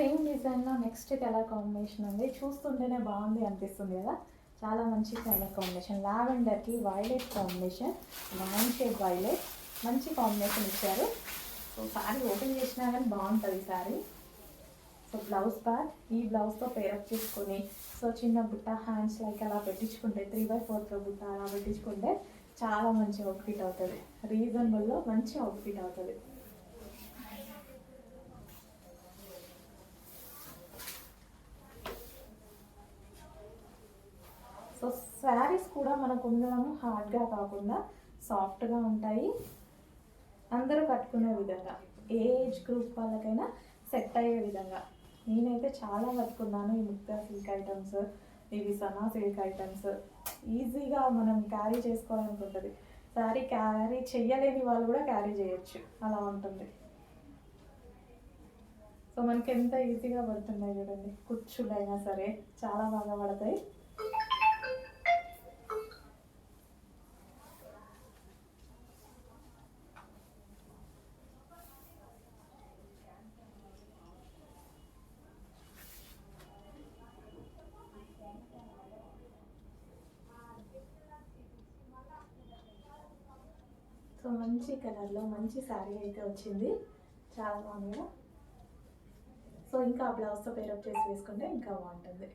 Same డిజైన్లో next colour combination ఉంది చూస్తుంటేనే బాగుంది అనిపిస్తుంది కదా. చాలా మంచి colour combination లావెండర్కి violet combination line shade violet మంచి కాంబినేషన్ ఇచ్చారు. సో సారీ ఓపెన్ చేసినా కానీ బాగుంటుంది సారీ సో బ్లౌజ్ పార్ట్ ఈ బ్లౌజ్తో పేరప్ చేసుకొని సో చిన్న బుట్ట హ్యాండ్స్ లైక్ అలా పెట్టించుకుంటే త్రీ బై ఫోర్త్ బుట్ట అలా పెట్టించుకుంటే చాలా మంచి అవుట్ఫిట్ అవుతుంది. రీజనబుల్లో మంచి అవుట్ఫిట్ అవుతుంది సో శారీస్ కూడా మనకు ఉండడం హార్డ్గా కాకుండా సాఫ్ట్గా ఉంటాయి. అందరూ కట్టుకునే విధంగా ఏ ఏజ్ గ్రూప్ వాళ్ళకైనా సెట్ అయ్యే విధంగా. నేనైతే చాలా కట్టుకున్నాను ఈ ముక్తా సిల్క్ ఐటమ్స్ ఇవి సనా సిల్క్ ఐటమ్స్ ఈజీగా మనం క్యారీ చేసుకోవడానికి ఉంటుంది శారీ క్యారీ చేయలేని వాళ్ళు కూడా క్యారీ చేయొచ్చు. అలా ఉంటుంది. సో మనకి ఎంత ఈజీగా పడుతున్నాయి చూడండి. కుచ్చులైనా సరే చాలా బాగా పడతాయి. మంచి కలర్లో మంచి శారీ అయితే వచ్చింది. చాలా బాగుంది సో ఇంకా బ్లౌజ్తో పేరప్ చేసి వేసుకుంటే ఇంకా బాగుంటుంది.